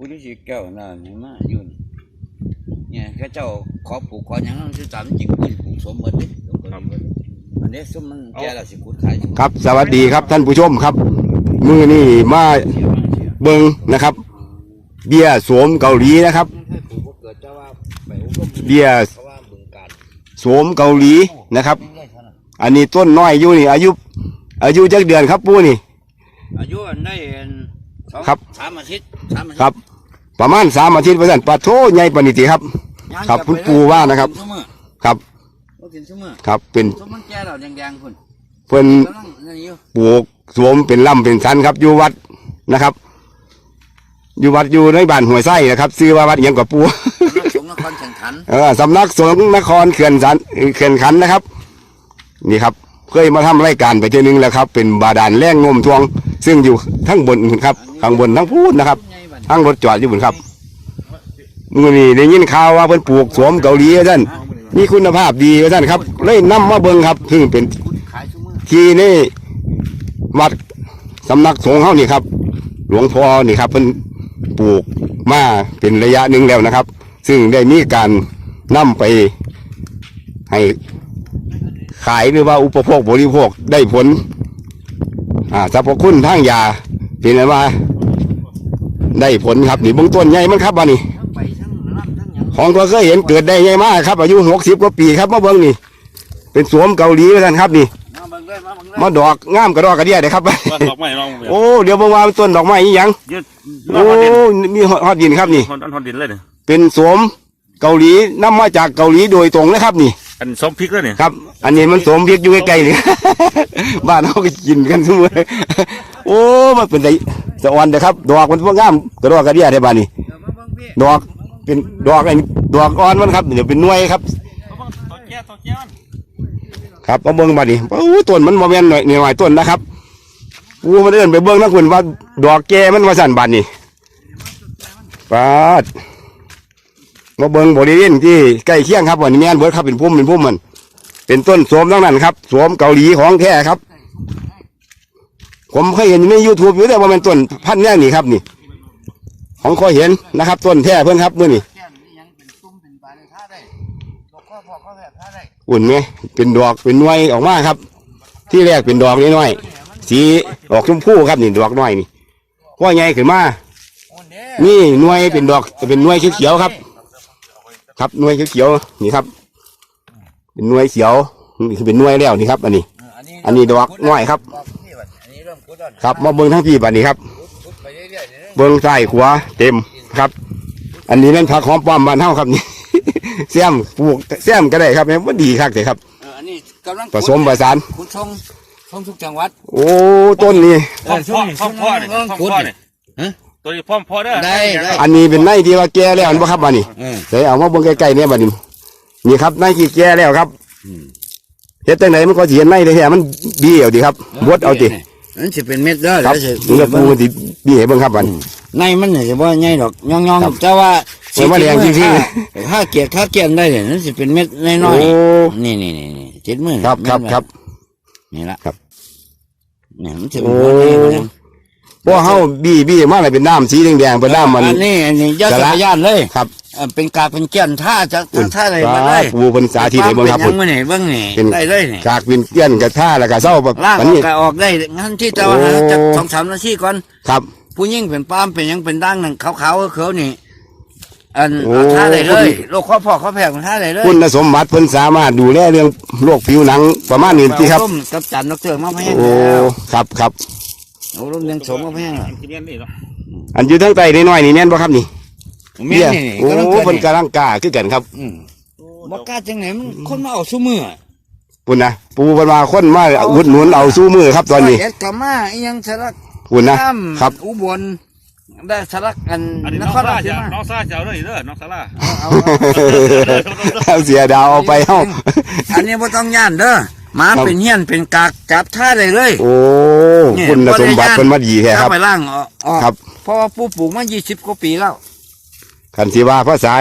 ผู้ที่สิแก้วน่ะนี่มาอยู่นี่เนี่ยเขาเจ้าขอปลูกขอหยังนั่นคือตามจริงเพิ่นปลูกสมหมดเด้ครับอันนี้สมมันแก่แล้วสิขุดขายครับ สวัสดีครับท่านผู้ชมครับ มือนี่มาเสียบ้างเสียเบิงนะครับ เบียร์สวมเกาหลีนะครับมันเคยปลูกบ่เกิดแต่ว่าไปอบรมเบียร์เพราะว่าบึงการสวมเกาหลีนะครับยังได้เท่านั้นอันนี้ต้นน้อยอยู่นี่ อายุอายุจักเดือนครับปูนี่ อายุอันได้อันสองครับสามอาทิตย์สามอาทิตย์ครับ ประมาณสามอาทิตย์ประสันปะโทใหญ่ปานนิติครับย่างครับจะไปคุณปู่ว่านะครับกิซุมื้อครับบ่กินซุมื้อครับเป็นสมมันแก่แล้วแดงๆพุ่นเพิ่นกำลังนั่นอยู่ปลูกสวมเป็นลำเป็นสันครับ อยู่วัดนะครับ อยู่วัดอยู่ในบ้านห้วยไส้นะครับซื้อว่าวัดเอียงกับปูสงนครแข่งขันเออสำนักสงฆ์นครเขื่อนสันเขื่อนขันนะครับ นี่ครับเคยมาทำรายการไปเทีนึงแล้วครับ เป็นบาดาลแร่งงมทวง ซึ่งอยู่ทั้งบนครับข้างบนทั้งพูดนะครับใหญ่บัด ทั้งรถจอดอยู่บนครับมือนี่ได้ยินข่าวว่าเพิ่นปลูกสวมเกาหลีท่านมีคุณภาพดีท่านครับ เลยนำมาเบิ่งครับซึ่งเป็นที่นี่วัดสำนักสงฆ์เฮานี่ครับ หลวงพ่อนี่ครับเพิ่นปลูกมาเป็นระยะหนึ่งแล้วนะครับ ซึ่งได้มีการนำไปให้ขายหรือว่าอุปโภคบริโภคได้ผลอ่าสรรพคุณทางยาเป็นอะไงว่า ได้ผลครับนี่เบื้องต้นใหญ่มันครับว่านี่ทั้งไปทั้งน้ำทั้งหยังของตัวเคยเห็นเกิดได้ใหญ่มากครับ อายุหกสิบกว่าปีครับมาเบิ้งนี่ เป็นสวมเกาหลีว่าท่านครับนี่มาเบิ่งเลยมาเบิ่งเลยมาดอกงามกระดอกกระเดียเลยครับ ว่าดอกไม้ลองเโอ้เดี๋ยวเบิ่งว่าต้นดอกไม้อีหยังยึดโอ้มีฮอดดินครับนี่ ฮอนฮอนดินเลยเนี่ยเป็นสวมเกาหลีนำมาจากเกาหลีโดยตรงนะครับนี่ อันส้มพริกเลยเนี่ยครับ อันนี้มันสวมเพียกอยู่ใกล้ๆนี่ บ้านเขาก็กินกันเสมอโอ้มันเป็นไง สะอ่อนเด้อครับ ดอกมันพวกงามกระดอกกระเดียได้บ้านนี่เดี๋ยวมาเบิ่งพี่ดอกเป็นดอกไอ้ดอกอ่อนมันครับเดี๋ยวเป็นหน่วยครับตัวแก่ตัวแก่มันครับมาเบิ่งบ้านนี่โอ้ต้นมันบ่แม่นหน่อยหน่อยต้นนะครับปูมันเดินไปเบิ่งนะคุณว่า ดอกแก่มันว่าสั่นบ้านนี่ปาดมาเบิ่งบริเวณที่ใกล้เคียงครับวันนี้แม่นเบิดครับเป็นพุ่มเป็นพุ่มมัน เป็นต้นโสมทั้งนั้นครับโสมเกาหลีของแท้ครับ ผมเคยเห็นในยูทูบอยู่แต่ว่ามันต้นพันธุ์แน่นี่ครับนี่ ของเคยเห็นนะครับต้นแท้เพื่อนครับมื่อนี่แก่นนี่ยังเป็นตุ้มเป็นปลายเลยท่าได้ดอกข้อพอข้อแผลท่าได้อุ่นไหมเป็นดอกเป็นหน่วยออกมาครับ ที่แรกเป็นดอกน้อยๆสีออกชมพูครับนี่ดอกน้อยนี่ว่าใหญ่ขึ้นมา โอ้เด้นี่หน่วยเป็นดอกเป็นหน่วยเขียวๆครับ ครับหน่วยเขียวๆนี่ครับ เป็นหน่วยเขียวนี่คือเป็นหน่วยแล้วนี่ครับ อันนี้อันนี้อันนี้ดอกน้อยครับ ดอก ครับมาเบิ้งทั้งพี่บัดนี้ครับขุดไปเรื่อยๆเนี่ยเบิ้งซ้ายขวาเต็มครับ อันนี้นั่นผักหอมป้อมบ้านเฮาครับนี่แซมปลูกแซมก็ได้ครับเนี่ยมันดีครับเลยครับเอออันนี้กำลังผสมผสานขุดทงทงทุกจังหวัด โอ้ต้นนี้พ่อพ่อพ่อพ่อเนี่ยพ่อพ่อเนี่ยฮะตัวนี้พ่อพ่อได้ได้ได้อันนี้เป็นไนที่ว่าแก่แล้วอันบ่ครับบัดนี้เออเดี๋ยวเอามาเบิ่งใกล้ๆเนี่ยบัดนี้นี่ครับไนที่แก่แล้วครับอืมเฮ็ดจังไดมันก็สิเห็นไนได้แท้มันบี้เอาดิครับบดเอาติ นั่นสิเป็นเม็ดเด้อครับเดี๋ยวสิเนื้อปูมันสิบี้ให้เบิ่งครับบัดนี้ในมันนี่สิบ่ใหญ่ดอกย่องครับๆแต่ว่าโอ้ยมันแดงจริงๆถ้าถ้าเกียดถ้าเกียนได้เนี่ยนั่นสิเป็นเม็ดน้อยโอ้ ๆนี่นี่นี่นี่ติดมือครับครับครับ นี่ละครับเนี่ยมันสิเป็นโอ้หัวนี่มันเพราะเฮาบี้บี้มาเลยเป็นน้ำสีแดงๆเป็นน้ำมัน อันนี้อันนี้ยอดสาจัระกรยานเลย ครับ เอ่อเป็นกากเป็นเกี้ยนท่าจะท่าอะไรมาปได้ปูเพิ่นสาธิตให้เบิ่งครับเป็นยังไงนี่เบิ่งนี่เป็นได้เลยนี่กากเป็นเกี้ยนกระท่าแล้วก็เศร้าแบบล่างอันออนี้กก็ออกได้งั้นที่จะว่าโอ้จะสองสามนาทีก่อน ครับ ผู้ยิ่งเป็นป้ามเป็นหยังเป็นด่างนั่นขาวๆเขียวๆนี่ อันโอ้ เอาท่าได้เลยโรคข้อพ่อข้อแผลของท่าได้เลยคุณสมบัติเพิ่นสามารถดูแลเรื่องโรคผิวหนังประมาณนี้ที่ครับเอาร่มกับจันดอกเตอร์มาแพงโอ้แล้วครับครับเอาร่มเลี้ยงสมมาแพงแล้วกินเงี้ยนี่เนาะอันอยู่ทั้งใต้น้อยๆนี่แน่นบ่ครับนี่ แม่เบี้ยนี่โอ้กำลังเกิดเพิ่นนี่กำลังกล้าคือกันครับอืมบ่กล้าจังไหนมันคนมาเอาสู้มือปุ่นนะปูเพิ่นมาคนมาอุดหนุนเอาสู้มือครับตอนนี้เอ็ดกามาอีหยังสลักปุ่นนะข้ามครับ อุบลได้สลักอันอันนี้นน้องครซาราชจะสีมาน้องซาจะเอาเลยเด้อน้องซาร่าเอาเอาเอาเสียดาวเอาไปเฮาอันนี้บ่ต้องย่านเด้อหมาครับ เป็นเฮียนเป็นกากจับท่าได้เลยโอ้เนี่ยคุณสมบัติเพิ่นมาดีแท้คเอารับไปล่างออกออกครับ เพราะว่าปู่ปลูกมา20กว่าปีแล้ว คันสิว่าภาษา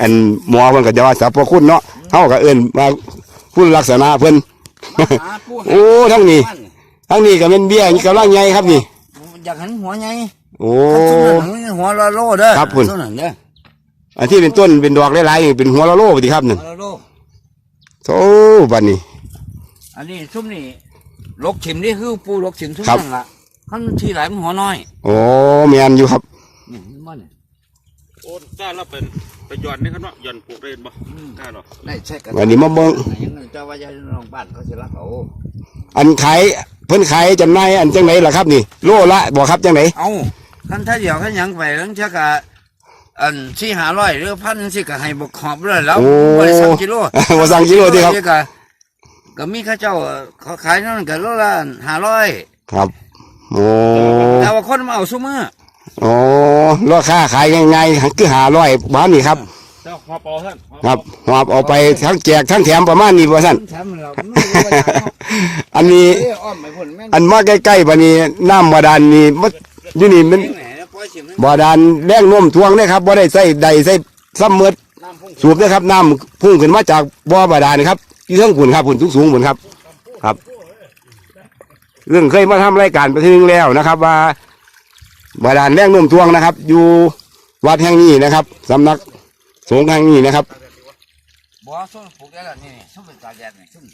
อันหมอเพิ่นก็จะว่าสรรพคุณเนาะเฮาก็เอิ้นว่าคุณลักษณะเพิ่นหาปู่ให้โอ้ทั้งนี้ทั้งนี้ก็เป็นเบี้ยนี่กำลังใหญ่ครับนี่อยากเห็นหัวใหญ่โอ้ขั้นต้นนั้นหัวละโลเด้อครับคุณต้นนั้นเด้ออันที่เป็นต้นเป็นดอกหลายๆนี่เป็นหัวละโลปฏิครับหนึ่งหัวละโลโอ้บัดนี้ อันนี้ซุ่มนี่ลกฉิมนี่คือปูลกฉิมซุ่มครับนั่นล่ะขั้นที่หลายมันหัวน้อย โอ้แมนอยู่ครับนี่มันเนี่ย โอ้จ้าเราเป็นไปหย่อนนี่ครับเนาะหย่อนปลูกเรนบ่จ้าเนาะได้ใช่กันวันนี้มาเบิ่งยังเจ้าว่าจะลองบ้านเขาจะรักเอาอันขายเพิ่นขายจำหน่ายอันจังไหนล่ะครับนี่ โลละบ่ครับจังไหนเอาขั้นถ้าเดียวขั้นหยังไปแล้วเจ้ากะอันสี่หาร้อยหรือพันสิก็ให้บกขอบเลยแล้วโอ้บริสั่งกิโลบ่สั่งกิโลติครับก็ก็มีข้าเจ้าเขาขายนั่นก็โลละห้าร้อยครับโอ้แต่ว่าคนมาเอาซุมือ โอ้ราคาขายง่ายๆคือหาร้อยบาทนี่ครับเจ้าหอปอท่านครับหอบเอาไปทั้งแจกทั้งแถมประมาณนี้บ่ซั่นแถมเราไม่รู้ว่าจะเอาอันนี้เอ้ยอ้อมไปพุ่นแม่งอันมาใกล้ๆบัดนี้น้ำบาดาลนี่มันอยู่นี่มันแหน่ปล่อยสิมันบาดาลแรงโน้มถ่วงเด้ครับบ่ได้ใส่ใดใส่ซ้ำเมืดน้ำพุ่งสูบนะครับน้ำพุ่งขึ้นมาจากบ่อบาดาลครับอยู่เทิงฝุ่นครับฝุ่นสูงๆฝุ่นครับ ครับ เรื่องเคยมาทำรายการไปทีนึงแล้วนะครับ ว่า บาดาลแรงโน้มถ่วงนะครับ อยู่วัดแห่งนี้นะครับสำนักสงฆ์แห่งนี้นะครับบ่ส้นปลูกได้แล้วนี่ส้นเป็นตาแดดนี่ส้น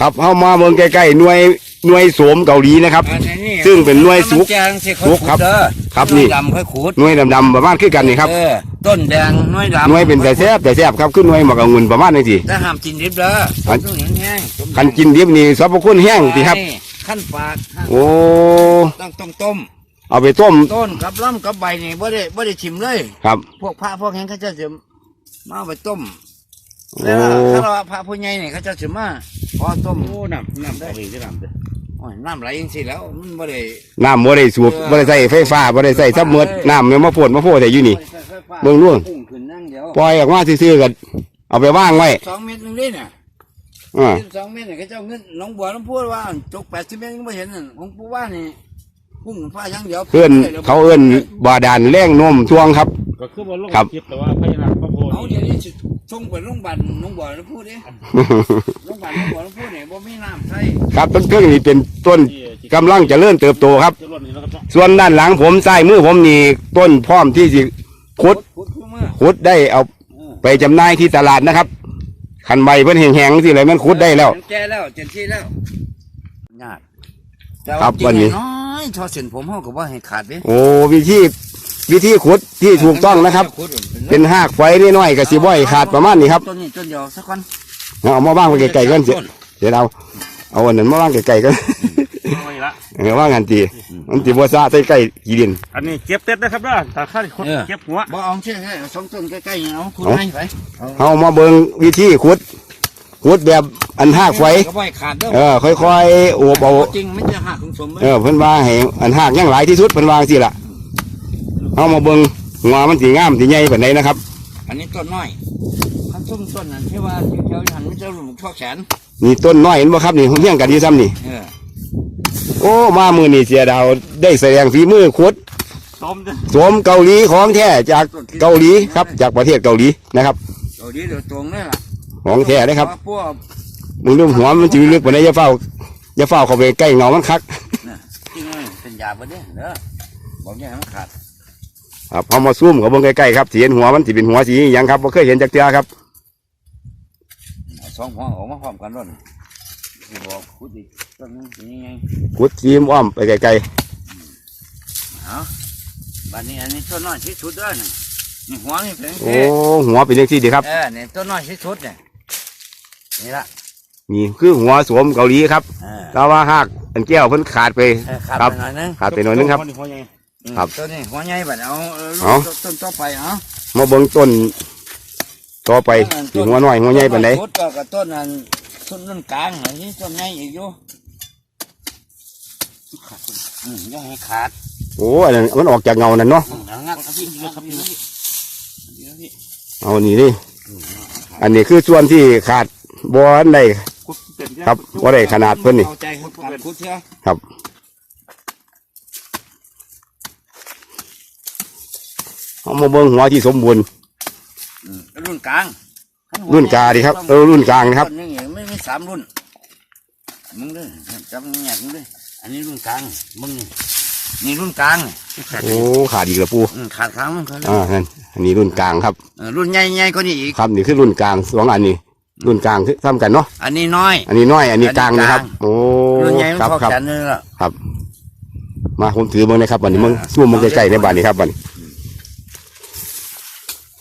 ครับเข้ามาเมืองใกล้ๆหน่วยหน่วยโสมเกาหลีนะครับอันนี้ซึ่งเป็นหน่วยสุกมันแจงสิสุกครับเด้อครับนี่หวยดำค่อยขูดหน่วยดำๆประมาณคือกันนี่ครับเออต้นแดงหน้อยดำหน่วยเป็นแต่แซ่บแต่แซ่บครับขึ้นหน่วยหมักองุ่นประมาณนี้สิแต่ห้ามกินดิบเด้ออันต้นเหนียวแห้งคันกินดิบนี่สรรพคุณแห้งสิครับ ขั้นปากโอ้ต้องต้องต้มเอาไปต้ม ต้นกับล่ำกับใบนี่บ่ได้บ่ได้ชิมเลยครับ พวกพระพวกแห้งเขาเจะจะมาเอาไปต้มโอ้แล้วถ้าเราพระผู้ใหญ่นี่เขาเจะจะมาพอต้มโอ้น้ำน้ำเอาเองที่น้ำเด้อโอ้ยน้ำไหลจังสิแล้วมันบ่ได้ น้ำบ่ได้สูบบ่ได้ใส่ไฟฟ้าบ่ได้ใส่ซับเมืดน้ำเนี่ยมาพ่นมาโพดแต่อยู่นี่ เบิ่งนู่นพุ่งขึ้นนั่งเดียวปล่อยออกมาซื่อๆกันเอาไปว่างไว้สองเมตรหนึงนี่น่ะ อ่า สองเมตรนี่เขาเจ้าเงินน้องบัวน้องพูดว่าจกแปดสิบเมตรยังไม่เห็นนั่นของปู่ว่านี่พุ่งฟ้าอย่างเดียวเอื้อนเขาเอื้อนบาดาลแรงโน้มท่วงครับ ก็คือว่าลงครับ คลิปแต่ว่าพญานาคพระโพเอานี่เดี๋ยวนี้สิส่งไปโรงพยาบาลน้องบัวน้องพูดดิโรงพยาบาลน้องบัวน้องพูดนี่บ่มีน้ำใส่ครับต้นเครื่องนี่เป็นต้นที่กำลังเจริญเติบโตครับ จะล้นนี่นะครับเนาะส่วนด้านหลังผมซ้ายมือผมนี่ต้นพร้อมที่สิขุดพุดคู่มือขุดได้เอาไปจำหน่ายที่ตลาดนะครับ คันใบเพิ่นแห้งๆสิอะไรมันขุดได้แล้ว แก่แล้วเจ็ดที่แล้วยากแต่ครัว่าบจริงวันนี้น้อยทอเส้นผมเฮาก็บ่ให้ขาดเด้โอ้วิธีวิธีขุดที่ถูกต้องนะครับ เป็นหากไฟน้อยๆกับสีบ่อยขาดประมาณนี้ครับต้นนี้ต้นเดียวสักคนเอามาบ้างไปไกลๆกันเสียเดี๋ยวเอาเอาอันนั้นมาบ้างไกลๆกัน เอาไว้ละเออว่างันตีมันตีบัวซาใส่ใกล้กี่ดิน อันนี้เก็บเต็ดนะครับเด้อถ้าข้าคนเก็บหัวบ่เอาเช่นสองต้นใกล้ๆเอาคุณเอาให้ไปเอามาเบิ่งวิธีขุดขุดแบบอันหากไฟก็บ่ให้ขาดเด้อเออค่อยๆโอบเอาจริงมันจะหักของสมเลยเออเพิ่นว่าให้อันหากยังหลายที่สุดเพิ่นวาจังสิล่ะเอามาเบิ่งหัวมันสีงามสีใหญ่ปานใดนะครับ อันนี้ต้นน้อยขั้นส้มต้นนั้นที่ว่าเขียวๆหันมันจะหลุมชอกแขนนี่ต้นน้อยเห็นบ่ครับนี่เฮี้ยงกันดีซ้ำนี่เออ โอ้มามือนี่เสียดาวได้แสดงฝีมือขุดต้มเด้อสวมเกาหลีของแท้จากเกาหลีครับ จากประเทศเกาหลีนะครับเดี๋ยวนี้เดี๋ยวตรงนี่ล่ะของแท้เลยครับพวกมึงดูหัวมันจืดลึกกว่านี้อย่าเฝ้าอย่าเฝ้าเข้าไปใกล้เงามันคักน่ะจริงเลยเป็นยาบ่เด้อเด้อบอกอย่าให้มันขาดครับเอามาซูมกับเบิ่งใกล้ๆครับสีเห็นหัวมันสิเป็นหัวสีอหยังครับบ่เคยเห็นจากเทือครับเอาสองหัวออกมาพร้อมกันร่นสิ บอกคุดอีกต้นนึงเป็นยังไงขุดซีมอ้อมไปไกลเอาบัดนี้อันนี้ต้นน้อยที่สุดเด้อนี่นี่หัวนี่เป็นๆโอ้หัวเป็นจังซี่ดีครับ เออนี่ต้นน้อยที่สุดเนี่ยนี่ละนี่คือหัวสวมเกาหลีครับเออแต่ว่าหากอันแก้วเพิ่นขาดไป เออขาดครับไปหน่อยนึงขาดไปหน่อยนึงครับหัวใหญ่อืมครับต้นนี้หัวใหญ่บัดเอาเออเอาต้นต้นต่อไปเอามาเบิ่งต้นต่อไปสิหัวน้อยหัวใหญ่ปานใดต้นก็กับต้นนั้น ต้นนั่นกลางอันนี้ต้นใหญ่อีกอยู่อืมย่าให้ขาดโอ้อันนั้นมันออกจากเงานั่นเนาะเอางัดเอาพี่เอาพี่เอาพี่เอาพี่เอานี่ดิอันนี้คือส่วนที่ขาดบอันใดคุดเต็มครับบ่ได้ขนาดเพิ่นนี่ครับขาดคุดเบอามาเบิ่งหัวที่สมบูรณ์รุ่นกลางรุ่นกาดีครับเออรุ่นกลางนะครับ สามรุ่นมึงด้วยจำแงกมึงด้วยอันนี้รุ่นกลางมึงนี่นี่รุ่นกลางโอ้ขาดอีกแล้วปูอืมขาดครั้งมันเขาเลยอ่านั่นอันนี้รุ่นกลางครับเออรุ่นใหญ่ๆก็นี่อีกครับนี่คือรุ่นกลางสองอันนี้รุ่นกลางคือซ้ำกันเนาะอันนี้น้อย อันนี้น้อย อันนี้อันนี้กลางนะครับกลางโอ้รุ่นใหญ่มันครับพอครับแขนนี่แหละครับ มาผมถือเบิ่งนะครับบัดนี้มึงสู้มึงใกล้ๆในบัดนี้ครับบัดนี้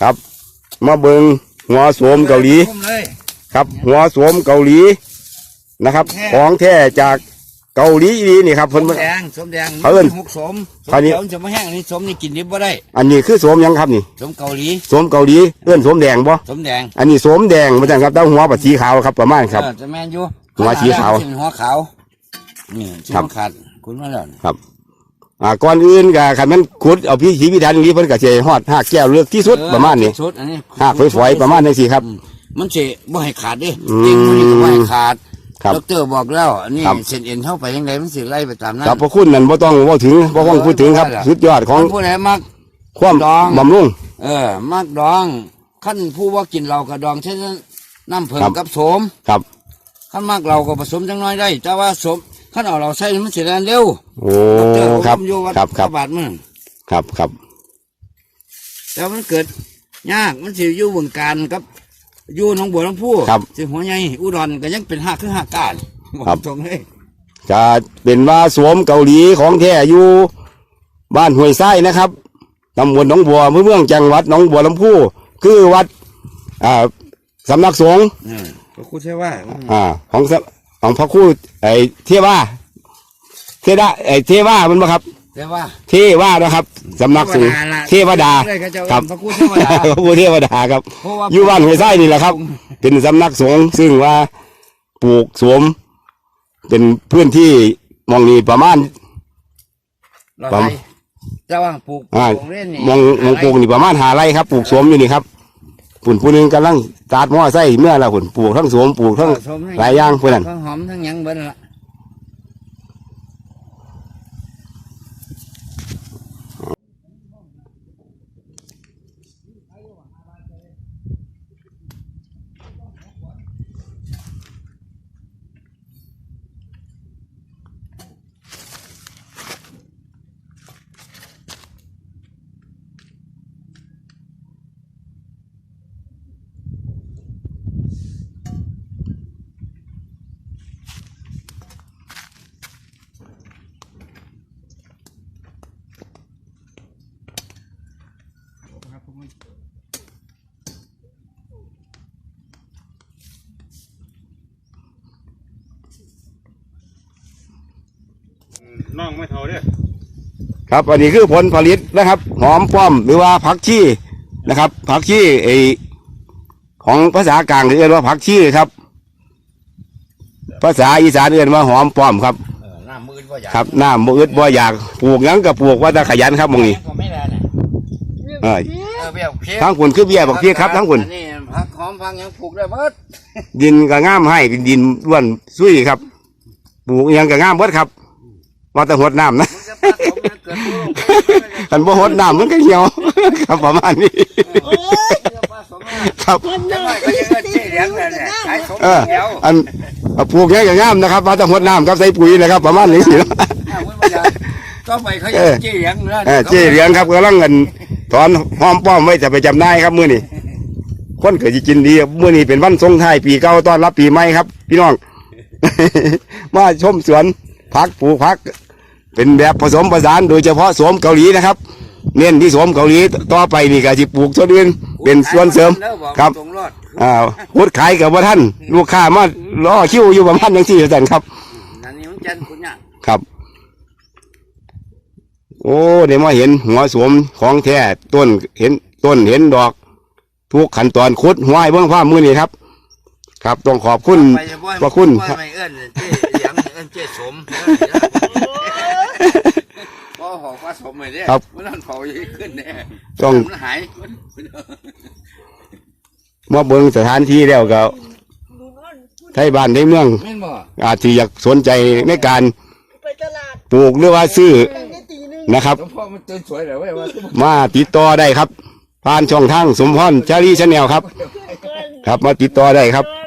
ครับ มาเบิ่งหัวโสมเกาหลี คุ้มเลยครับ หัวโสมเกาหลีนะครับแท้ของแท้จากเกาหลีอีหลีนี่ครับสเพิ่น มแดงสมแดงเขาเอิ้นหกสมสมคราวนี้ เขียวจะไม่แห้งอันนี้สมนี่กินดิบบ่ได้อันนี้คือโสมหยังครับนี่สมเกาหลีโสมเกาหลีเอื้อนโสมแดงบ่สมแดงอันนี้โสมแดงมาจากครับเต้าหัวปัดสีขาวครับประมาณครับ เออจะแม่นอยู่หัวสีขาวเป็นหัวขาวนี่ที่ครับมันขาดคุณมาแล้วนี่อ่าก่อนอื่นก็คันมันขุดเอาพี่ชีพิธันนี้เพิ่นก็สิให้ฮอดหากแก้วเลือกที่สุดเออประมาณนี้ชุดอันนี้ หากฝอยๆประมาณนี้สิครับ อืม มันสิบ่ให้ขาดเดิอืมจริงมันนี่ก็บ่ให้ขาดครับดอกเตอร์บอกแล้วอันนี้ครับ เส้นเอ็นเข้าไปยังไงมันสิไล่ไปตามนั้นสรรพคุณนั่นบ่ต้องเว้าถึงบ่ต้องพูดถึงครับเออสุดยอดของผู้ใดมัก ความดอง บำรุง เออมักดองขั้นผู้ว่ากินเรากับดองเช่นน้ำเพิ่มครับ กับโสมครับ ขั้นมักเราก็ผสมจังน้อยได้ แต่ว่าโสมขั้นเอาเราใส่มันสิแรงเร็วโอ้ดอกเตอร์ครับผมอยู่วัดครับครับพะบาทมึงครับครับแต่มันเกิดยากมันสิอยู่วงการกับ อยู่หนองบัวลำพูครับสิหัวใหญ่อุดรก็ยังเป็นหักคือหักกาดครับ ตรงเลยจะเป็นว่าสวมเกาหลีของแท้อยู่บ้านห้วยไส้นะครับตำบลหนองบัวอำเภอเมืองจังหวัดหนองบัวลำพูคือวัดอ่าสำนักสงฆ์เออพระครูใช่ว่าอ่าของสของพระครูไอ้เทว่าเทดาไอ้เทว่ามันบ่ครับ แต่ว่าเทว่านะครับสำนักสงฆ์เทวดาเลยเขาเจ้าครับพระครูเทวดาพระครูเทวดาครับเพราะว่าอยู่บ้านห้วยไส้นี่แหละครับ เป็นสำนักสงฆ์ซึ่งว่าปลูกสวม เป็นพื้นที่หมองนี้ประมาณเราผมไปจะว่างปลูกอ่าปลูกเล่นนี่มองมองปลูกนี่ประมาณหาไร่ครับปลูกสวมอยู่นี่ครับปุ่นผู้หนึงกำลังตัดหม้อไส้เมื่อเราปุ่นปลูกทั้งสวมปลูกทั้งผสมให้หลายอย่างพวกนั้นทั้งหอมทั้งหยังเบิ้ลละ น้องไม่เท่าเด้อครับอันนี้คือผลผลิตนะครับหอมป้อมหรือว่าผักชีนะครับผักชีไอของภาษากลางเรียกว่าผักชีครับ ภาษาอีสานเรียกว่าหอมป้อมครับเออน้ำมืดว่าอยากครับน้ำบ่อึดบ่อยากปลูกหยังก็ปลูกว่าแตะขยันครับหมองนี้ก็ไม่ได้เนี่ยเออเออเบี้ยเพี้ยทั้งคุณคือเบี้ยบักเพียครับทั้งคุณอันนี้ผักหอมผักหยังปลูกได้เบิดดินก็งามให้เป็นดินล้วนซุยครับปลูกหยังก็งามเบิดครับ ว่าแต่หดน้ำนะมันจะผสมมันเกิดผู้ลงคันบ่หดน้ำมันก็เหี่ยวครับประมาณนี้ ครับจังหวะก็ยังเอิ้นเจ๊เหลียงเลยเนี่ยขายสมเออเดียวอันเอาปลูกหยังก็งามนะครับว่าแต่หดน้ำครับใส่ปุ๋ยนะครับ ประมาณนี้สิน้ำมืดว่าอยากก็ไปเขายังเจ๊เหลียงเลยเออเจ๊เหลียงครับกำลังเงินถอนหอมป้อมไว้จะไปจำหน่ายครับมื้อนี้คนเกิดจะกินดีครับมื้อนี้เป็นวันส่งท้ายปีเก่าต้อนรับปีใหม่ครับ พี่น้องมาชมสวนพักปลูกพัก เป็นแบบผสมผสานโดยเฉพาะสวมเกาหลีนะครับ เน้นที่สวมเกาหลีต่อไปนี่ก็สิปลูกส่วนอื่นเป็นส่วนเสริมครับตรงรอดอ่าพุดขายกับว่าท่านลูกค้ามารอคิวอยู่ประมาณอย่างที่สันครับอันนี้มันจันทร์คุณเนี่ยครับ โอ้เดี๋ยวมาเห็นหัวสวมของแท้ต้นเห็นต้นเห็นดอก ทุกขั้นตอนคุดหัวไอ้เบื้องฟ้ามือนี่ครับ ครับต้องขอบคุณไปจะบ่ให้พระคุณบ่ให้ไม่เอิ้นเจ๊เหลียงเอิ้นเจ๊สมพ่อห อกว่าสมเลยเนี่ยครับมันนั่นเผายิ่งขึ้นแน่ต้อง มันหายมาเบิ่งสถานที่แล้วก็ไทยบ้านในเมือง แม่นบ่อาจจะอยากสนใจในการไปตลาดปลูกหรือว่าซื้อได้ตีหนึงนะครับ หลวงพ่อมันตื่นสวยเลยเว้ยว่ามาติดต่อได้ครับ ผ่านช่องทางสมพรชาลีชาแนลครับ เกินครับมาติดต่อได้ครับ เกิน